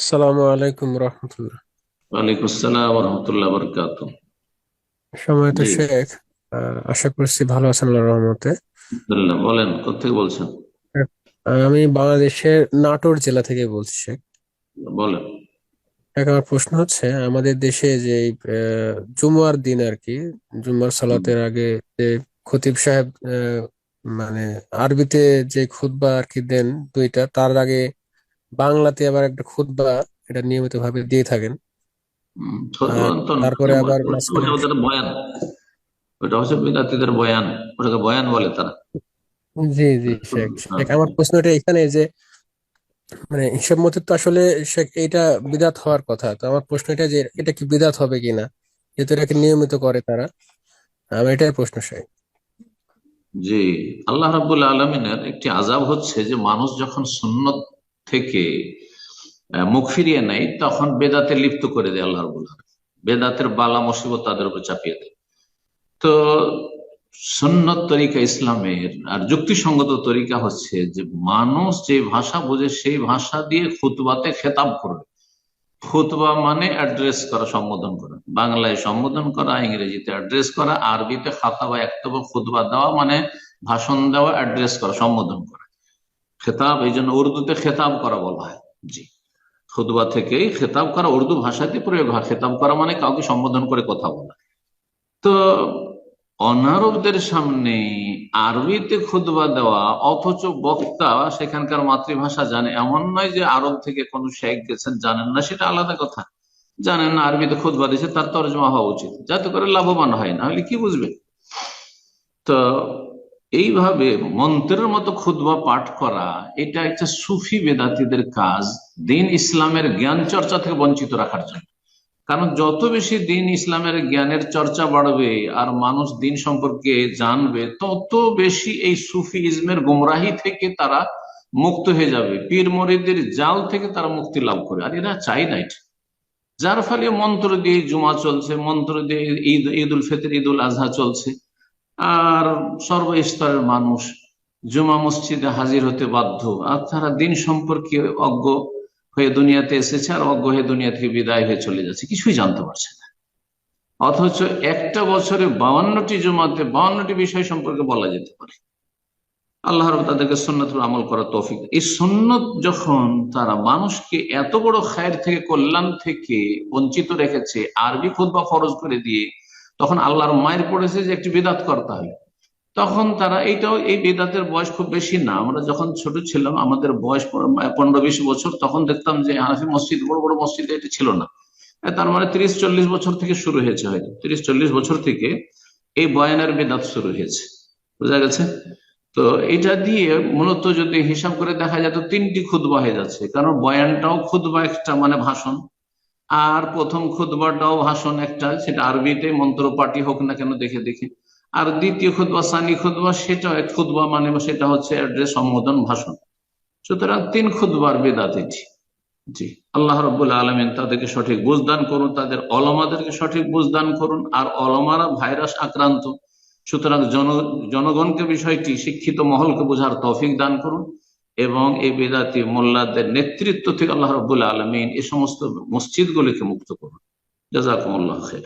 আসসালামু আলাইকুম রহমতুল্লাহ। ওয়ালাইকুম আসসালাম রহমতুল্লাহ বরকাত সম্মানিত জি। শেখ আহ, আশা করছি ভালো আছেন আল্লাহর রহমতে। আলহামদুলিল্লাহ বলেন কোথেকে বলছেন? আমি বাংলাদেশের নাটোর জেলা থেকে বলছি শেখ। বলেন। শেখ, আমার প্রশ্ন হচ্ছে আমাদের দেশে যে এই, আহ, জুমার দিন আর কি জুমার সালাতের আগে যে খতিব সাহেব আহ, মানে আরবিতে যে খুতবা আর কি দেন দুইটা তার আগে বাংলাতে আবার একটা খুতবা এটা নিয়মিত ভাবে দিয়ে থাকেন। তারপরে আবার বয়ান। ওটা হচ্ছে বিদ্যার্থীদের বয়ান ওটাকে বয়ান বলে তারা। জি জি শেখ হ্যাঁ, আমার প্রশ্নটা এখানে যে মানে হিসাব মতে তো আসলে সে এটা বিদআত হওয়ার কথা তো আমার প্রশ্ন এটা যে এটা কি বিদআত হবে কিনা যেহেতু এটাকে নিয়মিত করে তারা আমার এটাই প্রশ্ন সেই জি আল্লাহ রাবুল আলমিনের একটি আজাব হচ্ছে যে মানুষ যখন সুন্নত থেকে মুখ ফিরিয়ে নেয়, তখন বেদাতে লিপ্ত করে দেয় আল্লাহ রাবুল বেদাতের বালা, মুসিবত তাদের উপর চাপিয়ে দেয়। তো সুন্নত তরিকা ইসলামের আর যুক্তিসঙ্গত তরিকা হচ্ছে যে, মানুষ যে ভাষা বোঝে, সেই ভাষা দিয়ে খুতবাতে খেতাব করবে। খুতবা মানে অ্যাড্রেস করা, সম্বোধন করা। বাংলায় সম্বোধন করা, ইংরেজিতে অ্যাড্রেস করা, আরবিতে খাতা বা একতবা খুতবা দেওয়া মানে ভাষণ দেওয়া, অ্যাড্রেস করা, সম্বোধন করা। খেতাব, এই জন্য উর্দুতে খেতাব করা বলা হয়। জি। খুতবা থেকেই খেতাব করা, উর্দু ভাষাতে প্রয়োগ হয়। খেতাব করা মানে কাউকে সম্বোধন করে কথা বলা। তো অনারবদের সামনে আরবিতে খুতবা দেওয়া, অথচ বক্তা সেখানকার মাতৃভাষা জানে। এমন নয় যে আরব থেকে কোন শেখ গেছেন, জানেন না, সেটা আলাদা কথা। জানেন না, আরবিতে খুতবা দিয়েছে, তার তর্জমা হওয়া উচিত। যাতে করে লাভবান হয়, না হলে কি বুঝবে? তো এইভাবে মন্ত্রের মতো খুতবা পাঠ করা, এটা একটা সুফি বেদাতিদের কাজ দিন ইসলামের জ্ঞান চর্চা থেকে বঞ্চিত রাখার জন্য। কারণ যত বেশি দিন ইসলামের জ্ঞানের চর্চা বাড়বে আর মানুষ দিন সম্পর্কে জানবে, তত বেশি এই সুফি ইসমের গুমরাহি থেকে তারা মুক্ত হয়ে যাবে। পীর মরিদের জাল থেকে তারা মুক্তি লাভ করে আর এরা চাই না এটা। যার ফলে মন্ত্র দিয়ে জুমা চলছে, মন্ত্র দিয়ে ঈদ ঈদ উল ফিতর ঈদ উল আজহা চলছে। আর সর্বস্তরের মানুষ জুমা মসজিদে হাজির হতে বাধ্য। আর তারা দিন সম্পর্কে অজ্ঞ হয়ে দুনিয়াতে এসেছে আর অজ্ঞ হয়ে দুনিয়া থেকে বিদায় হয়ে চলে যাচ্ছে। কিছুই জানতে পারছে না। অথচ একটা বছরে বাউান্নটি জমাতে বাউান্নটি বিষয় সম্পর্কে বলা যেতে পারে। আল্লাহ রব তাদেরকে সন্ন্যত আমল করা তৌফিক এই সন্ন্যত যখন তারা মানুষকে এত বড় খায়ের থেকে, কল্যাণ থেকে বঞ্চিত রেখেছে, আরবি খুদ বা ফরজ করে দিয়ে তখন আল্লাহর মায়ের পড়েছে যে একটি বেদাত করতে হবে। তখন তারা এইটাও, এই বেদাতের বয়স খুব বেশি না। আমরা যখন ছোট ছিলাম, আমাদের বয়স পনেরো বিশ বছর, তখন দেখতাম যে হানাফি মসজিদ, বড় বড় মসজিদ এটা ছিল না। তার মানে তিরিশ চল্লিশ বছর থেকে শুরু হয়েছে হয়তো। তিরিশ চল্লিশ বছর থেকে এই বয়ানের বেদাত শুরু হয়েছে। বোঝা গেছে? তো এটা দিয়ে মূলত যদি হিসাব করে দেখা যায়, তো তিনটি খুদবা হয়ে যাচ্ছে। কারণ বয়ানটাও খুদবা একটা মানে ভাষণ। আর প্রথম খুদবাটাও ভাষণ একটা, সেটা আরবিতে মন্ত্র পাঠি হোক না কেন দেখে দেখে। আর দ্বিতীয় খুদবা সানি খুদবা সেটাও এক খুদবা মানে সেটা হচ্ছে অ্যাড্রেস সম্বোধন ভাষণ। সুতরাং তিন খুদবার বেদাত এটি। জি, আল্লাহ রব্বুল আলমিন তাদেরকে সঠিক বুঝদান করুন, তাদের অলমাদেরকে সঠিক বুঝদান করুন, আর অলমারা ভাইরাস আক্রান্ত। সুতরাং জন, জনগণকে বিষয়টি শিক্ষিত মহলকে বোঝার তৌফিক দান করুন। এবং এই বেদাতি মোল্লাদের নেতৃত্ব থেকে আল্লাহ রবুল্লা আলমিন এই সমস্ত মসজিদগুলিকে মুক্ত করুন। জাজাকুমুল্লাহ খের